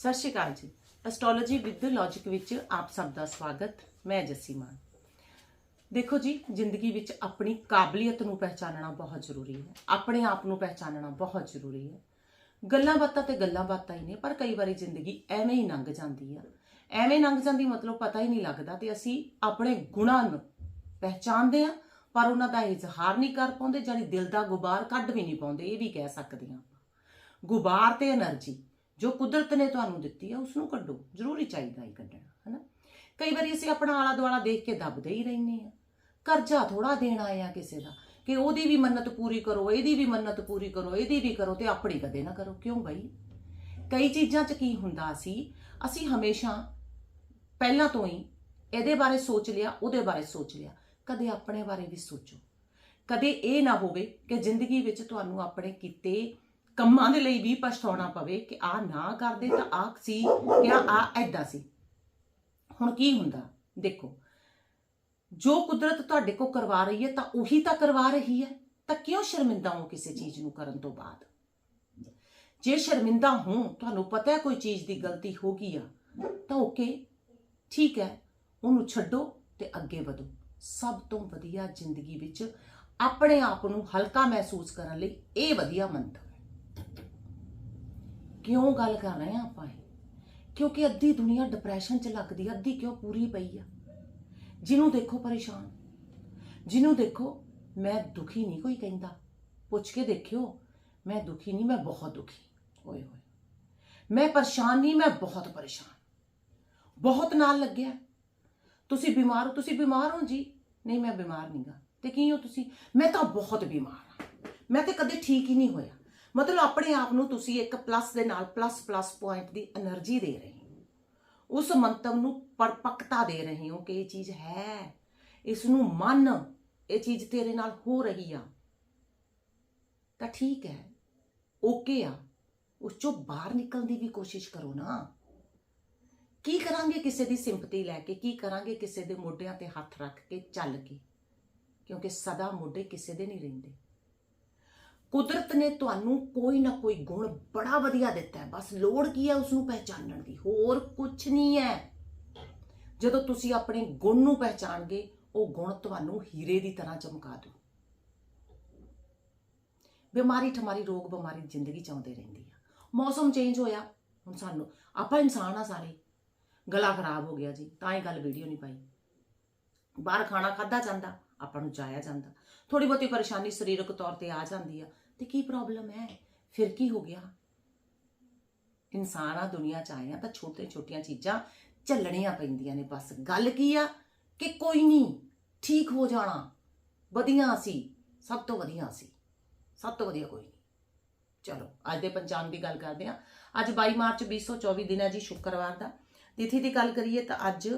ਸਤਿ ਸ਼੍ਰੀ ਅਕਾਲ ਜੀ। Astrology with logic ਵਿੱਚ ਆਪ ਸਭ ਦਾ ਸਵਾਗਤ। ਮੈਂ ਜੱਸੀ ਮਾਨ। ਦੇਖੋ ਜੀ, ਜ਼ਿੰਦਗੀ ਵਿੱਚ ਆਪਣੀ ਕਾਬਲੀਅਤ ਨੂੰ ਪਹਿਚਾਨਣਾ ਬਹੁਤ ਜ਼ਰੂਰੀ ਹੈ। ਆਪਣੇ ਆਪ ਨੂੰ ਪਹਿਚਾਨਣਾ ਬਹੁਤ ਜ਼ਰੂਰੀ ਹੈ। ਗੱਲਾਂ ਬਾਤਾਂ ਤੇ ਗੱਲਾਂ ਬਾਤਾਂ ਹੀ ਨੇ, ਪਰ ਕਈ ਵਾਰੀ ਜ਼ਿੰਦਗੀ ਐਵੇਂ ਹੀ ਲੰਘ ਜਾਂਦੀ ਆ। ਐਵੇਂ ਲੰਘ ਜਾਂਦੀ ਮਤਲਬ ਪਤਾ ਹੀ ਨਹੀਂ ਲੱਗਦਾ ਤੇ ਅਸੀਂ ਆਪਣੇ ਗੁਣਾਂ ਨੂੰ ਪਹਿਚਾਨਦੇ ਆ, ਪਰ ਉਹਨਾਂ ਦਾ ਇਜ਼ਹਾਰ ਨਹੀਂ ਕਰ ਪਾਉਂਦੇ ਜਾਨੀ ਦਿਲ ਦਾ ਗੁਬਾਰ ਕੱਢ ਵੀ ਨਹੀਂ ਪਾਉਂਦੇ, ਇਹ ਵੀ ਕਹਿ ਸਕਦੇ ਆ ਗੁਬਾਰ ਤੇ એનર્ਜੀ ਜੋ ਕੁਦਰਤ ਨੇ ਤੁਹਾਨੂੰ ਦਿੱਤੀ ਆ ਉਸ ਨੂੰ ਕੱਢੋ। ਜ਼ਰੂਰੀ ਚਾਹੀਦਾ ਹੀ ਕੱਢਣਾ, ਹਨਾ? ਕਈ ਵਾਰੀ ਅਸੀਂ ਆਪਣਾ ਆਲਾ ਦੁਆਲਾ ਦੇਖ ਕੇ ਦੱਬਦੇ ਹੀ ਰਹਿੰਦੇ ਆ। ਕਰਜ਼ਾ ਥੋੜਾ ਦੇਣਾ ਆ ਕਿਸੇ ਦਾ, ਕਿ ਉਹਦੀ ਵੀ ਮੰਨਤ ਪੂਰੀ ਕਰੋ, ਇਹਦੀ ਵੀ ਮੰਨਤ ਪੂਰੀ ਕਰੋ, ਇਹਦੀ ਵੀ ਕਰੋ ਤੇ ਆਪਣੀ ਕਦੇ ਨਾ ਕਰੋ। ਕਿਉਂ ਬਈ? ਕਈ ਚੀਜ਼ਾਂ 'ਚ ਕੀ ਹੁੰਦਾ ਸੀ, ਅਸੀਂ ਹਮੇਸ਼ਾ ਪਹਿਲਾਂ ਤੋਂ ਹੀ ਇਹਦੇ ਬਾਰੇ ਸੋਚ ਲਿਆ, ਉਹਦੇ ਬਾਰੇ ਸੋਚ ਲਿਆ। ਕਦੇ ਆਪਣੇ ਬਾਰੇ ਵੀ ਸੋਚੋ। ਕਦੇ ਇਹ ਨਾ ਹੋਵੇ ਕਿ ਜ਼ਿੰਦਗੀ ਵਿੱਚ ਤੁਹਾਨੂੰ ਆਪਣੇ ਕੀਤੇ ਕੰਮਾਂ ਦੇ ਲਈ ਵੀ ਪਛਤਾਉਣਾ ਪਵੇ ਕਿ ਆ ਨਾ ਕਰਦੇ ਤਾਂ ਆ ਸੀ ਜਾਂ ਆ ਐਦਾਂ ਸੀ। ਹੁਣ ਕੀ ਹੁੰਦਾ? ਦੇਖੋ, ਜੋ ਕੁਦਰਤ ਤੁਹਾਡੇ ਕੋ ਕਰਵਾ ਰਹੀ ਹੈ ਤਾਂ ਉਹੀ ਤਾਂ ਕਰਵਾ ਰਹੀ ਹੈ। ਤਾਂ ਕਿਉਂ ਸ਼ਰਮਿੰਦਾ ਹੋ ਕਿਸੇ ਚੀਜ਼ ਨੂੰ ਕਰਨ ਤੋਂ ਬਾਅਦ? ਜੇ ਸ਼ਰਮਿੰਦਾ ਹੋ, ਤੁਹਾਨੂੰ ਪਤਾ ਹੈ ਕੋਈ ਚੀਜ਼ ਦੀ ਗਲਤੀ ਹੋ ਗਈ ਆ, ਤਾਂ ਓਕੇ, ਠੀਕ ਹੈ, ਉਹਨੂੰ ਛੱਡੋ ਤੇ ਅੱਗੇ ਵਧੋ। ਸਭ ਤੋਂ ਵਧੀਆ ਜ਼ਿੰਦਗੀ ਵਿੱਚ ਆਪਣੇ ਆਪ ਨੂੰ ਹਲਕਾ ਮਹਿਸੂਸ ਕਰਨ ਲਈ ਇਹ ਵਧੀਆ ਮੰਤਰ ਕਿਉਂ ਗੱਲ ਕਰ ਰਹੇ ਆ ਆਪਾਂ ਇਹ? ਕਿਉਂਕਿ ਅੱਧੀ ਦੁਨੀਆ ਡਿਪਰੈਸ਼ਨ 'ਚ ਲੱਗਦੀ ਆ, ਅੱਧੀ ਕਿਉਂ ਪੂਰੀ ਪਈ ਆ? ਜਿਹਨੂੰ ਦੇਖੋ ਪਰੇਸ਼ਾਨ, ਜਿਹਨੂੰ ਦੇਖੋ ਮੈਂ ਦੁਖੀ ਨਹੀਂ ਕੋਈ ਕਹਿੰਦਾ। ਪੁੱਛ ਕੇ ਦੇਖਿਓ, ਮੈਂ ਦੁਖੀ ਨਹੀਂ, ਮੈਂ ਬਹੁਤ ਦੁਖੀ। ਓਏ ਹੋਏ। ਮੈਂ ਪਰੇਸ਼ਾਨ ਨਹੀਂ, ਮੈਂ ਬਹੁਤ ਪਰੇਸ਼ਾਨ। ਬਹੁਤ ਨਾਲ ਲੱਗਿਆ। ਤੁਸੀਂ ਬਿਮਾਰ ਹੋ, ਤੁਸੀਂ ਬਿਮਾਰ ਹੋ ਜੀ। ਨਹੀਂ, ਮੈਂ ਬਿਮਾਰ ਨਹੀਂਗਾ ਤੇ ਕੀ ਹੋ ਤੁਸੀਂ? ਮੈਂ ਤਾਂ ਬਹੁਤ ਬਿਮਾਰ ਹਾਂ। ਮੈਂ ਤੇ ਕਦੇ ਠੀਕ ਹੀ ਨਹੀਂ ਹੋਇਆ। ਮਤਲਬ ਆਪਣੇ ਆਪ ਨੂੰ ਤੁਸੀਂ ਇੱਕ ਪਲੱਸ ਦੇ ਨਾਲ ਪਲੱਸ ਪਲੱਸ ਪੁਆਇੰਟ ਦੀ એનર્ਜੀ ਦੇ ਰਹੇ ਹੋ। ਉਸ ਮੰਤਵ ਨੂੰ ਪਰਪਕਤਾ ਦੇ ਰਹੇ ਹੋ ਕਿ ਇਹ ਚੀਜ਼ ਹੈ। ਇਸ ਨੂੰ ਮੰਨ, ਇਹ ਚੀਜ਼ ਤੇਰੇ ਨਾਲ ਹੋ ਰਹੀ ਆ। ਤਾਂ ਠੀਕ ਹੈ ਓਕੇ ਆ। ਉਸ ਚੋਂ ਬਾਹਰ ਨਿਕਲਣ ਦੀ ਵੀ ਕੋਸ਼ਿਸ਼ ਕਰੋ ਨਾ। ਕੀ ਕਰਾਂਗੇ ਕਿਸੇ ਦੀ ਸਿੰਪਤੀ ਲੈ ਕੇ? ਕੀ ਕਰਾਂਗੇ ਕਿਸੇ ਦੇ ਮੋਢਿਆਂ ਤੇ ਹੱਥ ਰੱਖ ਕੇ, ਚੱਲ ਕੇ? ਕਿਉਂਕਿ ਸਦਾ ਮੋਢੇ ਕਿਸੇ ਦੇ ਨਹੀਂ ਰਹਿੰਦੇ। ਕੁਦਰਤ ਨੇ ਤੁਹਾਨੂੰ ਕੋਈ ਨਾ ਕੋਈ ਗੁਣ ਬੜਾ ਵਧੀਆ ਦਿੱਤਾ ਹੈ। ਬਸ ਲੋੜ ਕੀ ਹੈ ਉਸ ਨੂੰ ਪਹਿਚਾਨਣ ਦੀ? ਹੋਰ ਕੁਝ ਨਹੀਂ ਹੈ। ਜਦੋਂ ਤੁਸੀਂ ਆਪਣੇ ਗੁਣ ਨੂੰ ਪਹਿਚਾਣਗੇ, ਉਹ ਗੁਣ ਤੁਹਾਨੂੰ ਹੀਰੇ ਦੀ ਤਰ੍ਹਾਂ ਚਮਕਾ ਦੂ। ਬਿਮਾਰੀ ਠਮਾਰੀ ਰੋਗ ਬਿਮਾਰੀ ਜ਼ਿੰਦਗੀ ਚ ਆਉਂਦੇ ਰਹਿੰਦੀ ਆ। ਮੌਸਮ ਚੇਂਜ ਹੋਇਆ। ਹੁਣ ਸਾਨੂੰ, ਆਪਾਂ ਇਨਸਾਨ ਆ ਸਾਰੇ। ਗਲਾ ਖਰਾਬ ਹੋ ਗਿਆ ਜੀ, ਤਾਂ ਹੀ ਗੱਲ ਵੀਡੀਓ ਨਹੀਂ ਪਾਈ। ਬਾਹਰ ਖਾਣਾ ਖਾਦਾ ਜਾਂਦਾ। ਆਪਾਂ ਨੂੰ ਜਾਇਆ ਜਾਂਦਾ। ਥੋੜੀ ਬਹੁਤੀ ਪਰੇਸ਼ਾਨੀ ਸਰੀਰਕ ਤੌਰ ਤੇ ਆ ਜਾਂਦੀ ਆ। ਤੇ ਕੀ ਪ੍ਰੋਬਲਮ ਹੈ? ਫਿਰ ਕੀ ਹੋ ਗਿਆ? ਇਨਸਾਨ ਆ, ਦੁਨੀਆ ਚ ਆਏ ਆ ਤਾਂ ਛੋਟੇ ਛੋਟੀਆਂ ਚੀਜ਼ਾਂ ਝੱਲਣੀਆਂ ਪੈਂਦੀਆਂ ਨੇ ਬਸ। ਗੱਲ ਕੀ ਆ? ਕਿ ਕੋਈ ਨਹੀਂ, ਠੀਕ ਹੋ ਜਾਣਾ। ਵਧੀਆ ਸੀ, ਸਭ ਤੋਂ ਵਧੀਆ ਸੀ। ਸਭ ਤੋਂ ਵਧੀਆ ਕੋਈ ਨਹੀਂ। ਚਲੋ, ਅੱਜ ਦੇ ਪੰਚਾਂਗ ਦੀ ਗੱਲ ਕਰਦੇ ਆ ਅੱਜ 22 ਮਾਰਚ 2024 ਦਿਨ ਹੈ ਜੀ ਸ਼ੁੱਕਰਵਾਰ ਦਾ। ਤਿਥੀ ਦੀ ਗੱਲ ਕਰੀਏ ਤਾਂ ਅੱਜ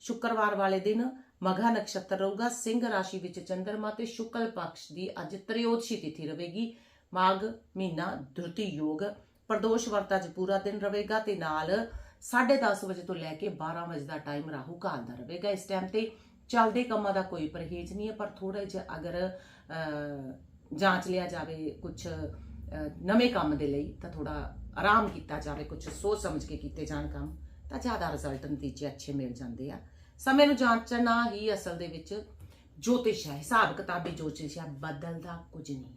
ਸ਼ੁੱਕਰਵਾਰ ਵਾਲੇ ਦਿਨ ਮਘਾ ਨਕਸ਼ਤਰ ਰਹੂਗਾ। ਸਿੰਘ ਰਾਸ਼ੀ ਵਿੱਚ ਚੰਦਰਮਾ ਤੇ ਸ਼ੁਕਲ ਪਕਸ਼ ਦੀ ਅੱਜ ਤ੍ਰਿਯੋਦਸ਼ੀ ਤਿਥੀ ਰਹੇਗੀ। ਮਾਘ ਮਹੀਨਾ ਧਰਤੀ ਯੋਗ। ਪ੍ਰਦੋਸ਼ ਵਰਤ ਅੱਜ ਪੂਰਾ ਦਿਨ ਰਹੇਗਾ ਤੇ ਨਾਲ 10:30 ਵਜੇ ਤੋਂ ਲੈ ਕੇ 12 ਵਜੇ ਦਾ ਟਾਈਮ ਰਾਹੂ ਕਾਲ ਦਾ ਰਹੇਗਾ। ਇਸ ਟਾਈਮ ਤੇ ਚੱਲਦੇ ਕੰਮਾਂ ਦਾ ਕੋਈ ਪਰਹੇਜ਼ ਨਹੀਂ ਹੈ, ਪਰ ਥੋੜਾ ਜਿਹਾ ਅਗਰ ਜਾਂਚ ਲਿਆ ਜਾਵੇ ਕੁਝ ਨਵੇਂ ਕੰਮ ਦੇ ਲਈ, ਤਾਂ ਥੋੜਾ ਆਰਾਮ ਕੀਤਾ ਜਾਵੇ। ਕੁਝ ਸੋਚ ਸਮਝ ਕੇ ਕੀਤੇ ਜਾਣ ਕੰਮ, ਤਾਂ ਜ਼ਿਆਦਾ ਰਿਜ਼ਲਟ ਨਤੀਜੇ ਅੱਛੇ ਮਿਲ ਜਾਂਦੇ ਆ। ਸਮੇਂ ਨੂੰ ਜਾਂਚਣਾ ਹੀ ਅਸਲ ਦੇ ਵਿੱਚ ਜੋਤਿਸ਼ ਹੈ। ਹਿਸਾਬ ਕਿਤਾਬੀ ਜੋਤਿਸ਼ ਹੈ, ਬਦਲਦਾ ਕੁਝ ਨਹੀਂ ਹੈ।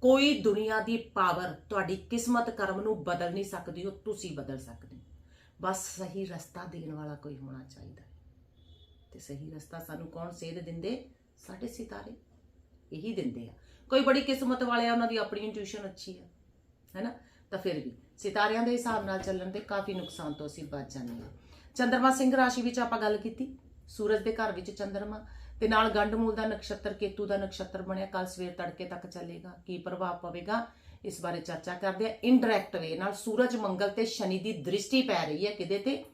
ਕੋਈ ਦੁਨੀਆ ਦੀ ਪਾਵਰ ਤੁਹਾਡੀ ਕਿਸਮਤ ਕਰਮ ਨੂੰ ਬਦਲ ਨਹੀਂ ਸਕਦੀ, ਉਹ ਤੁਸੀਂ ਬਦਲ ਸਕਦੇ ਹੋ। ਬਸ ਸਹੀ ਰਸਤਾ ਦੇਣ ਵਾਲਾ ਕੋਈ ਹੋਣਾ ਚਾਹੀਦਾ ਹੈ। ਤੇ ਸਹੀ ਰਸਤਾ ਸਾਨੂੰ ਕੌਣ ਸੇਧ ਦਿੰਦੇ? ਸਾਡੇ ਸਿਤਾਰੇ। ਇਹੀ ਦਿੰਦੇ ਆ। ਕੋਈ ਬੜੀ ਕਿਸਮਤ ਵਾਲੇ ਆ ਉਹਨਾਂ ਦੀ ਆਪਣੀ ਇੰਟੂਇਸ਼ਨ ਅੱਛੀ ਹੈ ਹੈਨਾ ਤਾਂ ਫਿਰ ਵੀ ਸਿਤਾਰਿਆਂ ਦੇ ਹਿਸਾਬ ਨਾਲ ਚੱਲਣ ਦੇ ਕਾਫੀ ਨੁਕਸਾਨ ਤੋਂ ਅਸੀਂ ਬਚ ਜਾਂਦੇ ਹਾਂ। ਚੰਦਰਮਾ ਸਿੰਘ ਰਾਸ਼ੀ ਵਿੱਚ ਆਪਾਂ ਗੱਲ ਕੀਤੀ, ਸੂਰਜ ਦੇ ਘਰ ਵਿੱਚ ਚੰਦਰਮਾ, ਤੇ ਨਾਲ ਗੰਡਮੂਲ ਦਾ ਨਕਸ਼ਤਰ, ਕੇਤੂ ਦਾ ਨਕਸ਼ਤਰ ਬਣਿਆ ਕੱਲ ਸਵੇਰ ਤੜਕੇ ਤੱਕ ਚੱਲੇਗਾ। ਕੀ ਪ੍ਰਭਾਵ ਪਵੇਗਾ? ਇਸ ਬਾਰੇ ਚਰਚਾ ਕਰਦੇ ਆ ਇਨਡਾਇਰੈਕਟ ਵੇ ਨਾਲ ਸੂਰਜ ਮੰਗਲ ਤੇ ਸ਼ਨੀ ਦੀ ਦ੍ਰਿਸ਼ਟੀ ਪੈ ਰਹੀ ਹੈ ਕਿਦੇ ਤੇ?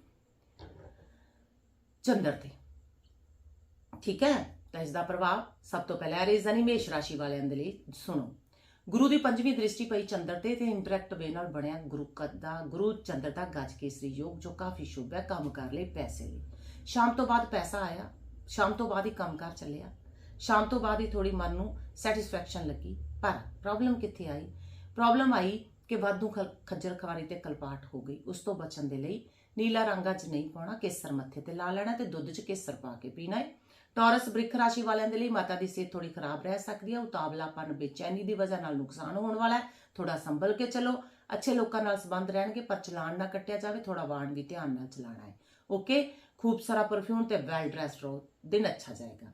ਚੰਦਰ ਤੇ। ਠੀਕ ਹੈ? ਤਾਂ ਇਸ ਦਾ ਪ੍ਰਭਾਵ ਸਭ ਤੋਂ ਪਹਿਲਾਂ ਐਰੀਜ਼ ਯਾਨੀ ਮੇਸ਼ ਰਾਸ਼ੀ ਵਾਲਿਆਂ ਦੇ ਲਈ ਸੁਣੋ। ਗੁਰੂ ਦੀ ਪੰਜਵੀਂ ਦ੍ਰਿਸ਼ਟੀ ਪਈ ਚੰਦਰ ਤੇ ਤੇ ਇੰਟਰੈਕਟ ਵੇ ਨਾਲ ਬਣਿਆ ਗੁਰੂ ਕਦ ਦਾ, ਗੁਰੂ ਚੰਦਰ ਦਾ ਗੱਜ ਕੇਸਰੀ ਯੋਗ ਜੋ ਕਾਫੀ ਸ਼ੁਭ ਹੈ, ਕੰਮ ਕਰ ਲਈ ਪੈਸੇ ਲਈ। ਸ਼ਾਮ ਤੋਂ ਬਾਅਦ ਪੈਸਾ ਆਇਆ, ਸ਼ਾਮ ਤੋਂ ਬਾਅਦ ਹੀ ਕੰਮਕਾਰ ਚੱਲਿਆ। ਸ਼ਾਮ ਤੋਂ ਬਾਅਦ ਹੀ ਥੋੜੀ ਮਨ ਨੂੰ ਸੈਟੀਸਫੈਕਸ਼ਨ ਲੱਗੀ, ਪਰ ਪ੍ਰੋਬਲਮ ਕਿੱਥੇ ਆਈ? ਪ੍ਰੋਬਲਮ ਆਈ ਕਿ ਵਾਧੂ ਖ- ਖੱਜਲ ਖਵਾਰੀ ਤੇ ਕਲਪਾਟ ਹੋ ਗਈ। ਉਸ ਤੋਂ ਬਚਣ ਦੇ ਲਈ ਨੀਲਾ ਰੰਗ ਅੱਜ ਨਹੀਂ ਪਾਉਣਾ, ਕੇਸਰ ਮੱਥੇ ਤੇ ਲਾ ਲੈਣਾ ਤੇ ਦੁੱਧ 'ਚ ਕੇਸਰ ਪਾ ਕੇ ਪੀਣਾ ਹੈ ਟੌਰਸ ਬ੍ਰਿਖ ਰਾਸ਼ੀ ਵਾਲਿਆਂ ਦੇ ਲਈ ਮਾਤਾ ਦੀ ਸਿਹਤ ਥੋੜੀ ਖਰਾਬ ਰਹਿ ਸਕਦੀ ਹੈ। ਉਤਾਵਲਾਪਨ ਬੇਚੈਨੀ ਦੀ ਵਜ੍ਹਾ ਨਾਲ ਨੁਕਸਾਨ ਹੋਣ ਵਾਲਾ ਹੈ। ਥੋੜਾ ਸੰਭਲ ਕੇ ਚਲੋ। ਅੱਛੇ ਲੋਕਾਂ ਨਾਲ ਸੰਬੰਧ ਰਹਿਣਗੇ, ਪਰ ਚਲਾਨ ਨਾ ਕੱਟਿਆ ਜਾਵੇ ਥੋੜਾ ਵਾਹਨ ਵੀ ਧਿਆਨ ਨਾਲ ਚਲਾਣਾ ਹੈ। ਓਕੇ? ਖੂਬ ਸਾਰਾ ਪਰਫਿਊਮ ਤੇ ਵੈਲ ਡਰੈਸ ਰਹੋ। ਦਿਨ ਅੱਛਾ ਜਾਏਗਾ।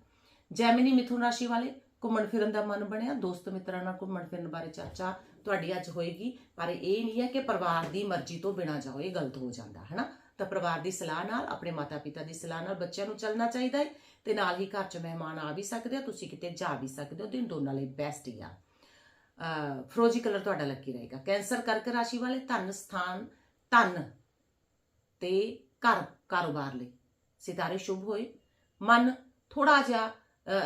ਜੈਮਿਨੀ ਮਿਥੁਨ ਰਾਸ਼ੀ ਵਾਲੇ, ਘੁੰਮਣ ਫਿਰਨ ਦਾ ਮਨ ਬਣਿਆ। ਦੋਸਤ ਮਿੱਤਰਾਂ ਨਾਲ ਘੁੰਮਣ ਫਿਰਨ ਬਾਰੇ ਚਰਚਾ ਤੁਹਾਡੀ ਅੱਜ ਹੋਏਗੀ। ਪਰ ਇਹ ਨਹੀਂ ਹੈ ਕਿ ਪਰਿਵਾਰ ਦੀ ਮਰਜ਼ੀ ਤੋਂ ਬਿਨਾਂ ਜਾਓ, ਇਹ ਗਲਤ ਹੋ ਜਾਂਦਾ ਹੈ ਨਾ ਤਾਂ ਪਰਿਵਾਰ ਦੀ ਸਲਾਹ ਨਾਲ, ਆਪਣੇ ਮਾਤਾ ਪਿਤਾ ਦੀ ਸਲਾਹ ਨਾਲ ਬੱਚਿਆਂ ਨੂੰ ਚੱਲਣਾ ਚਾਹੀਦਾ ਹੈ। ਤੇ ਨਾਲ ਹੀ ਘਰ 'ਚ ਮਹਿਮਾਨ ਆ ਵੀ ਸਕਦੇ ਆ, ਤੁਸੀਂ ਕਿਤੇ ਜਾ ਵੀ ਸਕਦੇ ਹੋ ਦਿਨ ਦੋਨਾਂ ਲਈ ਬੈਸਟ ਹੀ ਆ। ਫਰੋਜੀ ਕਲਰ ਤੁਹਾਡਾ ਲੱਕੀ ਰਹੇਗਾ। ਕੈਂਸਰ ਕਰਕ ਰਾਸ਼ੀ ਵਾਲੇ ਧਨ ਸਥਾਨ, ਧਨ ਤੇ ਘਰ, ਕਾਰੋਬਾਰ ਲਈ। ਸਿਤਾਰੇ ਸ਼ੁਭ ਹੋਏ। ਮਨ ਥੋੜਾ ਜਿਹਾ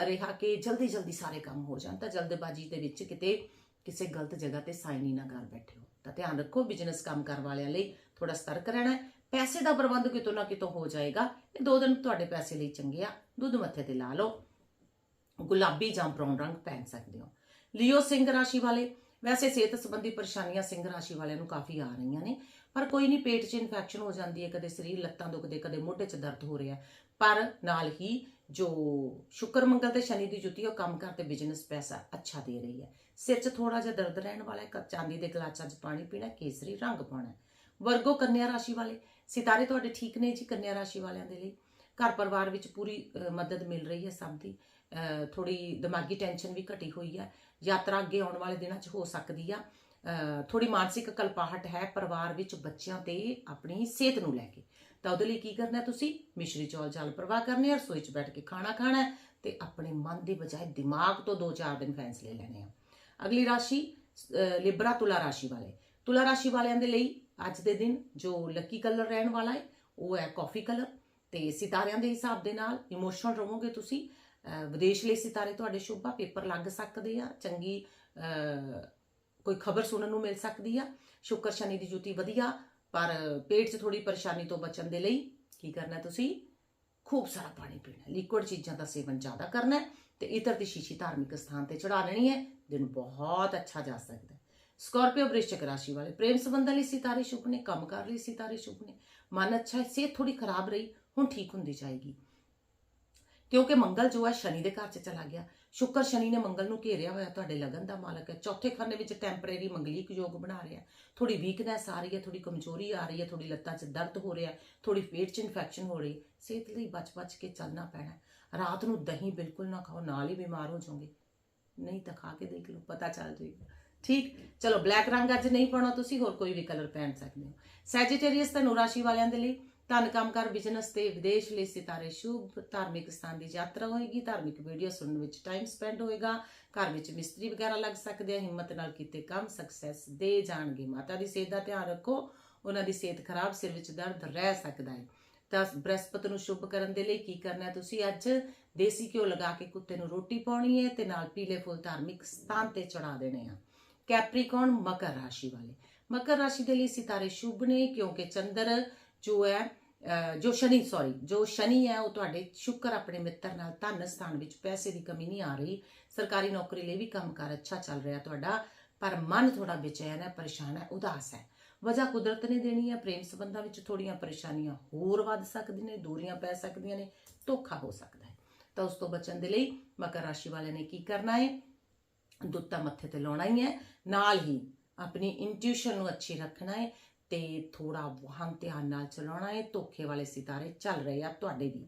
ਰਿਹਾ ਕਿ ਜਲਦੀ ਜਲਦੀ ਸਾਰੇ ਕੰਮ ਹੋ ਜਾਣ, ਤਾਂ ਜਲਦਬਾਜ਼ੀ ਦੇ ਵਿੱਚ ਕਿਤੇ ਕਿਸੇ ਗਲਤ ਜਗ੍ਹਾ ਤੇ ਸਾਈਨ ਹੀ ਨਾ ਕਰ ਬੈਠੇ ਹੋ। ਤਾਂ ਧਿਆਨ ਰੱਖੋ ਬਿਜ਼ਨਸ ਕੰਮ ਕਰਨ ਵਾਲਿਆਂ ਲਈ ਥੋੜਾ ਸਤਰਕ ਰਹਿਣਾ ਪੈਸੇ ਦਾ ਪ੍ਰਬੰਧ ਕਿਤੋਂ ਨਾ ਕਿਤੋਂ ਹੋ ਜਾਏਗਾ। ਇਹ ਦੋ ਦਿਨ ਤੁਹਾਡੇ ਪੈਸੇ ਲਈ ਚੰਗੇ ਆ। ਦੁੱਧ ਮੱਥੇ ਤੇ ਲਾ ਲਓ। ਗੁਲਾਬੀ ਜਾਂ ਬ੍ਰਾਊਨ ਰੰਗ ਪਹਿਨ ਸਕਦੇ ਹੋ। ਲਿਓ ਸਿੰਘ ਰਾਸ਼ੀ ਵਾਲੇ। ਵੈਸੇ ਸਿਹਤ ਸੰਬੰਧੀ ਪਰੇਸ਼ਾਨੀਆਂ ਸਿੰਘ ਰਾਸ਼ੀ ਵਾਲਿਆਂ ਨੂੰ ਕਾਫੀ ਆ ਰਹੀਆਂ ਨੇ। ਪਰ ਕੋਈ ਨਹੀਂ, ਪੇਟ 'ਚ ਇਨਫੈਕਸ਼ਨ ਹੋ ਜਾਂਦੀ ਹੈ, ਕਦੇ ਸਰੀਰ ਲੱਤਾਂ ਦੁਖਦੇ, ਕਦੇ ਮੋਢੇ 'ਚ ਦਰਦ ਹੋ ਰਿਹਾ। ਪਰ ਨਾਲ ਹੀ ਜੋ ਸ਼ੁਕਰ, ਮੰਗਲ ਤੇ ਸ਼ਨੀ ਦੀ ਜੁਤੀ, ਉਹ ਕੰਮ ਕਰ ਤੇ ਬਿਜ਼ਨਸ ਪੈਸਾ ਅੱਛਾ ਦੇ ਰਹੀ ਹੈ। ਸਿਰ 'ਚ ਥੋੜਾ ਜਿਹਾ ਦਰਦ ਰਹਿਣ ਵਾਲਾ ਹੈ। ਕ- ਚਾਂਦੀ ਦੇ ਗਲਾਚਾਂ 'ਚ ਪਾਣੀ ਪੀਣਾ, ਕੇਸਰੀ ਰੰਗ ਪਾਉਣਾ ਵਰਗੋ ਕੰਨਿਆ ਰਾਸ਼ੀ ਵਾਲੇ। ਸਿਤਾਰੇ ਤੁਹਾਡੇ ਠੀਕ ਨੇ ਜੀ ਕੰਨਿਆ ਰਾਸ਼ੀ ਵਾਲਿਆਂ ਦੇ ਲਈ? ਘਰ ਪਰਿਵਾਰ ਵਿੱਚ ਪੂਰੀ ਮਦਦ ਮਿਲ ਰਹੀ ਹੈ ਸਭ ਦੀ। ਅ, ਥੋੜੀ ਦਿਮਾਗੀ ਟੈਨਸ਼ਨ ਵੀ ਘਟੀ ਹੋਈ ਹੈ। ਯਾਤਰਾ ਅੱਗੇ ਆਉਣ ਵਾਲੇ ਦਿਨਾਂ 'ਚ ਹੋ ਸਕਦੀ ਆ। ਅ, ਥੋੜੀ ਮਾਨਸਿਕ ਕਲਪਾਹਟ ਹੈ ਪਰਿਵਾਰ ਵਿੱਚ ਬੱਚਿਆਂ ਤੇ ਆਪਣੀ ਸਿਹਤ ਨੂੰ ਲੈ ਕੇ। ਤਾਂ ਉਹਦੇ ਲਈ ਕੀ ਕਰਨਾ ਤੁਸੀਂ? ਮਿਸ਼ਰੀ ਚੌਲ ਜਲ ਪ੍ਰਵਾਹ ਕਰਨੇ ਆ ਰਸੋਈ 'ਚ ਬੈਠ ਕੇ ਖਾਣਾ ਖਾਣਾ ਹੈ ਤੇ ਆਪਣੇ ਮਨ ਦੀ ਬਜਾਏ ਦਿਮਾਗ ਤੋਂ 2-4 ਦਿਨ ਫੈਸਲੇ ਲੈਣੇ ਆ। ਅਗਲੀ ਰਾਸ਼ੀ ਲਿਬਰਾ ਤੁਲਾ ਰਾਸ਼ੀ ਵਾਲੇ। ਤੁਲਾ ਰਾਸ਼ੀ ਵਾਲਿਆਂ ਦੇ ਲਈ ਅੱਜ ਦੇ ਦਿਨ ਜੋ ਲੱਕੀ ਕਲਰ ਰਹਿਣ ਵਾਲਾ ਹੈ, ਉਹ ਹੈ ਕਾਫੀ ਕਲਰ ਤੇ ਸਿਤਾਰਿਆਂ ਦੇ ਹਿਸਾਬ ਦੇ ਨਾਲ ਇਮੋਸ਼ਨਲ ਰਹੋਗੇ ਤੁਸੀਂ। ਵਿਦੇਸ਼ ਲਈ ਸਿਤਾਰੇ ਤੁਹਾਡੇ ਸ਼ੁਭ, ਪੇਪਰ ਲੱਗ ਸਕਦੇ ਆ, ਚੰਗੀ ਕੋਈ ਖਬਰ ਸੁਣਨ ਨੂੰ ਮਿਲ ਸਕਦੀ ਆ। ਸ਼ੁਕਰ ਸ਼ਨੀ ਦੀ ਜੁਤੀ ਵਧੀਆ, ਪਰ ਪੇਟ 'ਚ ਥੋੜੀ ਪਰੇਸ਼ਾਨੀ ਤੋਂ ਬਚਣ ਦੇ ਲਈ ਕੀ ਕਰਨਾ ਤੁਸੀਂ? ਖੂਬ ਸਾਰਾ ਪਾਣੀ ਪੀਣਾ ਲਿਕੁਇਡ ਚੀਜ਼ਾਂ ਦਾ ਸੇਵਨ ਜ਼ਿਆਦਾ ਕਰਨਾ ਹੈ ਤੇ ਇਤਰ ਦੀ ਸ਼ੀਸ਼ੀ ਧਾਰਮਿਕ ਸਥਾਨ ਤੇ ਚੜਾ ਲੈਣੀ ਹੈ। ਦਿਨ ਬਹੁਤ ਅੱਛਾ ਜਾ ਸਕਦਾ ਹੈ ਸਕਾਰਪੀਓ ਵ੍ਰਿਸ਼ਚਿਕ ਰਾਸ਼ੀ ਵਾਲੇ। ਪ੍ਰੇਮ ਸੰਬੰਧਾਂ ਲਈ ਸਿਤਾਰੇ ਸ਼ੁਭ ਨੇ ਕੰਮਕਾਰ ਲਈ ਸਿਤਾਰੇ ਸ਼ੁਭ ਨੇ। ਮਨ ਅੱਛਾ ਹੈ, ਸਿਹਤ ਥੋੜੀ ਖਰਾਬ ਰਹੀ, ਹੁਣ ਠੀਕ ਹੁੰਦੀ ਜਾਏਗੀ। ਕਿਉਂਕਿ ਮੰਗਲ ਜੋ ਹੈ, ਸ਼ਨੀ ਦੇ ਘਰ 'ਚ ਚਲਾ ਗਿਆ। ਸ਼ੁੱਕਰ ਸ਼ਨੀ ਨੇ ਮੰਗਲ ਨੂੰ ਘੇਰਿਆ ਹੋਇਆ, ਤੁਹਾਡੇ ਲਗਨ ਦਾ ਮਾਲਕ ਹੈ। ਚੌਥੇ ਖਾਨੇ ਵਿੱਚ ਟੈਂਪਰੇਰੀ ਮੰਗਲੀਕ ਯੋਗ ਬਣਾ ਰਿਹਾ ਥੋੜੀ ਵੀਕਨੈਸ ਆ ਰਹੀ ਹੈ ਥੋੜੀ ਕਮਜ਼ੋਰੀ ਆ ਰਹੀ ਹੈ ਥੋੜੀ ਲੱਤਾਂ 'ਚ ਦਰਦ ਹੋ ਰਿਹਾ ਥੋੜੀ ਪੇਟ 'ਚ ਇਨਫੈਕਸ਼ਨ ਹੋ ਰਹੀ ਸਿਹਤ ਲਈ ਬਚ-ਬਚ ਕੇ ਚੱਲਣਾ ਪੈਣਾ ਰਾਤ ਨੂੰ ਦਹੀਂ ਬਿਲਕੁਲ ਨਾ ਖਾਓ, ਨਾਲ ਹੀ ਬਿਮਾਰ ਹੋ ਜਾਓਗੇ। ਨਹੀਂ ਤਾਂ ਖਾ ਕੇ ਦੇਖ ਲਓ, ਪਤਾ ਚੱਲ ਜਾਏਗਾ। ਠੀਕ? ਚਲੋ ਬਲੈਕ ਰੰਗ ਅੱਜ ਨਹੀਂ ਪਾਉਣਾ ਤੁਸੀਂ, ਹੋਰ ਕੋਈ ਵੀ ਕਲਰ ਪਹਿਨ ਸਕਦੇ ਹੋ। ਸੈਜੀਟੇਰੀਅਸ ਤੇ ਰਾਸ਼ੀ ਵਾਲਿਆਂ ਦੇ ਲਈ। ਧਨ ਕੰਮਕਾਰ ਬਿਜ਼ਨਸ ਤੇ ਵਿਦੇਸ਼ ਲਈ ਸਿਤਾਰੇ ਸ਼ੁਭ, ਧਾਰਮਿਕ ਸਥਾਨ ਦੀ ਯਾਤਰਾ ਹੋਏਗੀ, ਧਾਰਮਿਕ ਵੀਡੀਓ ਸੁਣਨ ਵਿੱਚ ਟਾਈਮ ਸਪੈਂਡ ਹੋਏਗਾ, ਘਰ ਵਿੱਚ ਮਿਸਤਰੀ ਵਗੈਰਾ ਲੱਗ ਸਕਦੇ ਆ, ਹਿੰਮਤ ਨਾਲ ਕੀਤੇ ਕੰਮ ਸਕਸੈਸ ਦੇ ਜਾਣਗੇ। ਮਾਤਾ ਦੀ ਸਿਹਤ ਦਾ ਧਿਆਨ ਰੱਖੋ, ਉਹਨਾਂ ਦੀ ਸਿਹਤ ਖਰਾਬ, ਸਿਰ ਵਿੱਚ ਦਰਦ ਰਹਿ ਸਕਦਾ ਹੈ। ਤਾਂ ਬ੍ਰਹਸਪਤ ਨੂੰ ਸ਼ੁਭ ਕਰਨ ਦੇ ਲਈ ਕੀ ਕਰਨਾ ਹੈ ਤੁਸੀਂ ਅੱਜ? ਦੇਸੀ ਘਿਓ ਲਗਾ ਕੇ ਕੁੱਤੇ ਨੂੰ ਰੋਟੀ ਪਾਉਣੀ ਹੈ ਤੇ ਨਾਲ ਪੀਲੇ ਫੁੱਲ ਧਾਰਮਿਕ ਸਥਾਨ ਤੇ ਚੜਾ ਦੇਣੇ ਆ। ਕੈਪਰੀਕੌਨ ਮਕਰ ਰਾਸ਼ੀ ਵਾਲੇ। ਮਕਰ ਰਾਸ਼ੀ ਦੇ ਲਈ ਸਿਤਾਰੇ ਸ਼ੁਭ ਨੇ, ਕਿਉਂਕਿ ਚੰਦਰ ਜੋ ਹੈ ਜੋ ਸ਼ਨੀ ਸੌਰੀ ਜੋ ਸ਼ਨੀ ਹੈ, ਉਹ ਤੁਹਾਡੇ ਸ਼ੁਕਰ ਆਪਣੇ ਮਿੱਤਰ ਨਾਲ ਧਨ ਸਥਾਨ ਵਿੱਚ ਪੈਸੇ ਦੀ ਕਮੀ ਨਹੀਂ ਆ ਰਹੀ। ਸਰਕਾਰੀ ਨੌਕਰੀ ਲਈ ਵੀ ਕੰਮਕਾਰ ਅੱਛਾ ਚੱਲ ਰਿਹਾ ਤੁਹਾਡਾ, ਪਰ ਮਨ ਥੋੜਾ ਬੇਚੈਨ ਹੈ, ਪਰੇਸ਼ਾਨ ਹੈ, ਉਦਾਸ ਹੈ। ਵਜ੍ਹਾ ਕੁਦਰਤ ਨੇ ਦੇਣੀ ਹੈ, ਪ੍ਰੇਮ ਸੰਬੰਧਾਂ ਵਿੱਚ ਥੋੜੀਆਂ ਪਰੇਸ਼ਾਨੀਆਂ ਹੋਰ ਵੱਧ ਸਕਦੀਆਂ ਨੇ, ਦੂਰੀਆਂ ਪੈ ਸਕਦੀਆਂ ਨੇ, ਧੋਖਾ ਹੋ ਸਕਦਾ ਹੈ। ਤਾਂ ਉਸ ਤੋਂ ਬਚਣ ਦੇ ਲਈ ਮਕਰ ਰਾਸ਼ੀ ਵਾਲਿਆਂ ਨੇ ਕੀ ਕਰਨਾ ਹੈ? ਦੁੱਤਾ ਮੱਥੇ ਤੇ ਲਾਉਣਾ ਹੀ ਹੈ। ਨਾਲ ਹੀ ਆਪਣੀ ਇੰਟੂਇਸ਼ਨ ਨੂੰ ਅੱਛੀ ਰੱਖਣਾ ਹੈ ਤੇ ਥੋੜਾ ਵਾਹਨ ਧਿਆਨ ਨਾਲ ਚਲਾਉਣਾ ਹੈ। ਧੋਖੇ ਵਾਲੇ ਸਿਤਾਰੇ ਚੱਲ ਰਹੇ ਆ ਤੁਹਾਡੇ ਵੀ।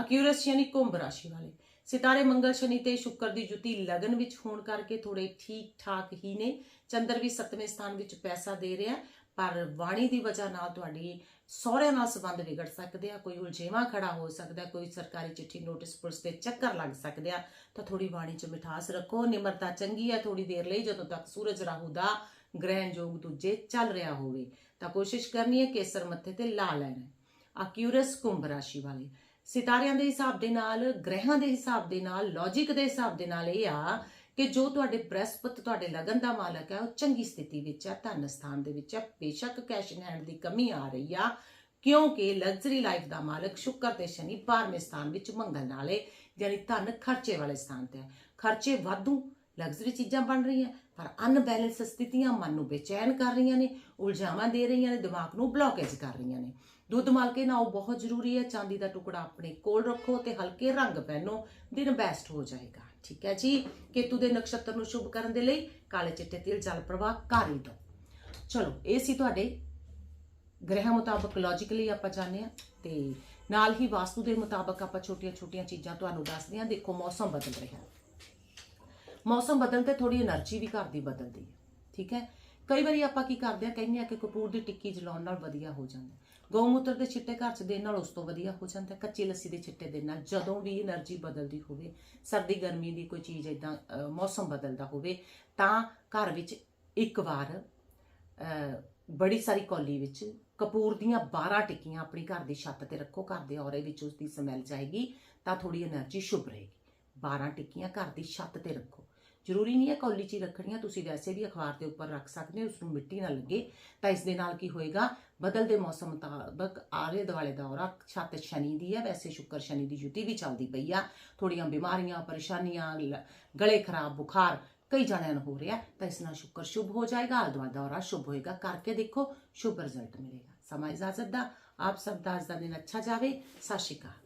ਅਕਿਊਰਸ ਯਾਨੀ ਕੁੰਭ ਰਾਸ਼ੀ ਵਾਲੇ। ਸਿਤਾਰੇ ਮੰਗਲ ਸ਼ਨੀ ਤੇ ਸ਼ੁੱਕਰ ਦੀ ਜੁਤੀ ਲਗਨ ਵਿੱਚ ਹੋਣ ਕਰਕੇ ਥੋੜੇ ਠੀਕ ਠਾਕ ਹੀ ਨੇ। ਚੰਦਰ ਵੀ 7ਵੇਂ ਸਥਾਨ ਵਿੱਚ ਪੈਸਾ ਦੇ ਰਿਹਾ। ਪਰ ਵਾਣੀ ਦੀ ਵਜ੍ਹਾ ਨਾਲ ਤੁਹਾਡੀ ਸਹੁਰਿਆਂ ਨਾਲ ਸੰਬੰਧ ਵਿਗੜ ਸਕਦੇ ਆ, ਕੋਈ ਉਲਝੇਵਾਂ ਖੜਾ ਹੋ ਸਕਦਾ, ਕੋਈ ਸਰਕਾਰੀ ਚਿੱਠੀ ਨੋਟਿਸ ਪੁਲਿਸ ਦੇ ਚੱਕਰ ਲੱਗ ਸਕਦੇ ਆ, ਤਾਂ ਥੋੜੀ ਬਾਣੀ 'ਚ ਮਿਠਾਸ ਰੱਖੋ, ਨਿਮਰਤਾ ਚੰਗੀ ਹੈ ਥੋੜੀ ਦੇਰ ਲਈ, ਜਦੋਂ ਤੱਕ ਸੂਰਜ ਰਾਹੂ ਦਾ ਗ੍ਰਹਿਣ ਯੋਗ ਦੂਜੇ ਚੱਲ ਰਿਹਾ ਹੋਵੇ, ਤਾਂ ਕੋਸ਼ਿਸ਼ ਕਰਨੀ ਹੈ ਕੇਸਰ ਮੱਥੇ ਤੇ ਲਾ ਲੈਣਾ। ਹੈ ਅਕਿਊਰਸ ਕੁੰਭ ਰਾਸ਼ੀ ਵਾਲੇ, ਸਿਤਾਰਿਆਂ ਦੇ ਹਿਸਾਬ ਦੇ ਨਾਲ, ਗ੍ਰਹਿਾਂ ਦੇ ਹਿਸਾਬ ਦੇ ਨਾਲ ਲੌਜੀਕ ਦੇ ਹਿਸਾਬ ਦੇ ਨਾਲ ਇਹ ਆ ਕਿ ਜੋ ਤੁਹਾਡੇ ਬ੍ਰਹਿਸਪਤ ਤੁਹਾਡੇ ਲਗਨ ਦਾ ਮਾਲਕ ਹੈ, ਉਹ ਚੰਗੀ ਸਥਿਤੀ ਵਿੱਚ ਹੈ, ਧਨ ਸਥਾਨ ਦੇ ਵਿੱਚ ਹੈ, ਬੇਸ਼ੱਕ ਕੈਸ਼ ਇਨ ਹੈਂਡ ਦੀ ਕਮੀ ਆ ਰਹੀ ਆ, ਕਿਉਂਕਿ ਲਗਜ਼ਰੀ ਲਾਈਫ ਦਾ ਮਾਲਕ ਸ਼ੁੱਕਰ ਤੇ ਸ਼ਨੀ ਬਾਰਵੇਂ ਸਥਾਨ ਵਿੱਚ ਮੰਗਲ ਵਾਲੇ ਯਾਨੀ ਧਨ ਖਰਚੇ ਵਾਲੇ ਸਥਾਨ ਤੇ ਹੈ। ਖਰਚੇ ਵਾਧੂ ਲਗਜ਼ਰੀ ਚੀਜ਼ਾਂ ਬਣ ਰਹੀਆਂ, ਪਰ ਅਨਬੈਲੈਂਸ ਸਥਿਤੀਆਂ ਮਨ ਨੂੰ ਬੇਚੈਨ ਕਰ ਰਹੀਆਂ ਨੇ, ਉਲਝਾਵਾਂ ਦੇ ਰਹੀਆਂ ਨੇ, ਦਿਮਾਗ ਨੂੰ ਬਲੌਕੇਜ ਕਰ ਰਹੀਆਂ ਨੇ। ਦੁੱਧ ਮਲ ਕੇ ਨਾਓ ਬਹੁਤ ਜ਼ਰੂਰੀ ਹੈ, ਚਾਂਦੀ ਦਾ ਟੁਕੜਾ ਆਪਣੇ ਕੋਲ ਰੱਖੋ ਤੇ ਹਲਕੇ ਰੰਗ ਪਹਿਨੋ, ਦਿਨ ਬੈਸਟ ਹੋ ਜਾਏਗਾ। ਠੀਕ ਹੈ ਜੀ। ਕੇਤੂ ਦੇ ਨਕਸ਼ਤਰ ਨੂੰ ਸ਼ੁਭ ਕਰਨ ਦੇ ਲਈ ਕਾਲੇ ਚਿੱਟੇ ਤੇਲ ਜਲ ਪ੍ਰਵਾਹ ਕਰ ਹੀ ਦੋ ਚਲੋ, ਇਹ ਸੀ ਤੁਹਾਡੇ ਗ੍ਰਹਿ ਮੁਤਾਬਕ ਲੌਜੀਕਲੀ ਆਪਾਂ ਜਾਣਦੇ ਆ ਤੇ ਨਾਲ ਹੀ ਵਾਸਤੂ ਦੇ ਮੁਤਾਬਕ ਆਪਾਂ ਛੋਟੀਆਂ-ਛੋਟੀਆਂ ਚੀਜ਼ਾਂ ਤੁਹਾਨੂੰ ਦੱਸਦੇ ਆ ਦੇਖੋ, ਮੌਸਮ ਬਦਲ ਰਿਹਾ ਮੌਸਮ ਬਦਲ ਤੇ ਥੋੜੀ એનર્ਜੀ ਵੀ ਘਰ ਦੀ ਬਦਲਦੀ ਹੈ। ਠੀਕ ਹੈ? ਕਈ ਵਾਰੀ ਆਪਾਂ ਕੀ ਕਰਦੇ ਆ ਕਹਿੰਦੇ ਆ ਕਿ ਕਪੂਰ ਦੀ ਟਿੱਕੀ ਜਲਾਉਣ ਨਾਲ ਵਧੀਆ ਹੋ ਜਾਂਦਾ ਗਊਮੂਤਰ ਦੇ ਛਿੱਟੇ ਘਰ 'ਚ ਦੇਣ ਨਾਲ ਉਸ ਤੋਂ ਵਧੀਆ ਹੋ ਜਾਂਦਾ ਕੱਚੀ ਲੱਸੀ ਦੇ ਛਿੱਟੇ ਦੇ ਨਾਲ ਜਦੋਂ ਵੀ એનર્ਜੀ ਬਦਲਦੀ ਹੋਵੇ, ਸਰਦੀ, ਗਰਮੀ ਦੀ ਕੋਈ ਚੀਜ਼ ਇਦਾਂ ਮੌਸਮ ਬਦਲਦਾ ਹੋਵੇ, ਤਾਂ ਘਰ ਵਿੱਚ ਇੱਕ ਵਾਰ ਬੜੀ ਸਾਰੀ ਕੌਲੀ ਵਿੱਚ ਕਪੂਰ ਦੀਆਂ 12 ਟਿੱਕੀਆਂ ਆਪਣੀ ਘਰ ਦੀ ਛੱਤ ਤੇ ਰੱਖੋ, ਘਰ ਦੇ ਔਰੇ ਵਿੱਚ ਉਸ ਦੀ ਸਮੈਲ ਜਾਏਗੀ, ਤਾਂ ਥੋੜੀ એનર્ਜੀ ਸ਼ੁਭ ਰਹੇਗੀ। 12 ਟਿੱਕੀਆਂ ਘਰ ਦੀ ਛੱਤ ਤੇ ਰੱਖੋ। ਜ਼ਰੂਰੀ ਨਹੀਂ ਹੈ ਕੌਲੀ 'ਚ ਹੀ ਰੱਖਣੀਆਂ ਤੁਸੀਂ ਵੈਸੇ ਵੀ ਅਖਬਾਰ ਦੇ ਉੱਪਰ ਰੱਖ ਸਕਦੇ ਹੋ ਉਸ ਨੂੰ ਮਿੱਟੀ ਨਾ ਲੱਗੇ। ਤਾਂ ਇਸ ਦੇ ਨਾਲ ਕੀ ਹੋਏਗਾ? ਬਦਲਦੇ ਮੌਸਮ ਮੁਤਾਬਕ ਆਲੇ ਦੁਆਲੇ ਦਾ ਔਰਾ ਛੱਤ ਸ਼ਨੀ ਦੀ ਹੈ, ਵੈਸੇ ਸ਼ੁੱਕਰ ਸ਼ਨੀ ਦੀ ਜੁਤੀ ਵੀ ਚੱਲਦੀ ਪਈ ਆ। ਥੋੜੀਆਂ ਬਿਮਾਰੀਆਂ, ਪਰੇਸ਼ਾਨੀਆਂ, ਲ- ਗਲੇ ਖਰਾਬ, ਬੁਖਾਰ, ਕਈ ਜਣਿਆਂ ਨੂੰ ਹੋ ਰਿਹਾ ਤਾਂ ਇਸ ਨਾਲ ਸ਼ੁੱਕਰ ਸ਼ੁਭ ਹੋ ਜਾਏਗਾ ਆਲੇ ਦੁਆਲੇ ਦਾ ਔਰਾ ਸ਼ੁਭ ਹੋਏਗਾ। ਕਰਕੇ ਦੇਖੋ, ਸ਼ੁਭ ਰਿਜ਼ਲਟ ਮਿਲੇਗਾ। ਸਮਾਂ ਇਜਾਜ਼ਤ ਦਾ, ਆਪ ਸਭ ਦਾ ਅੱਜ ਦਾ ਦਿਨ ਅੱਛਾ ਜਾਵੇ। ਸਤਿ ਸ਼੍ਰੀ ਅਕਾਲ।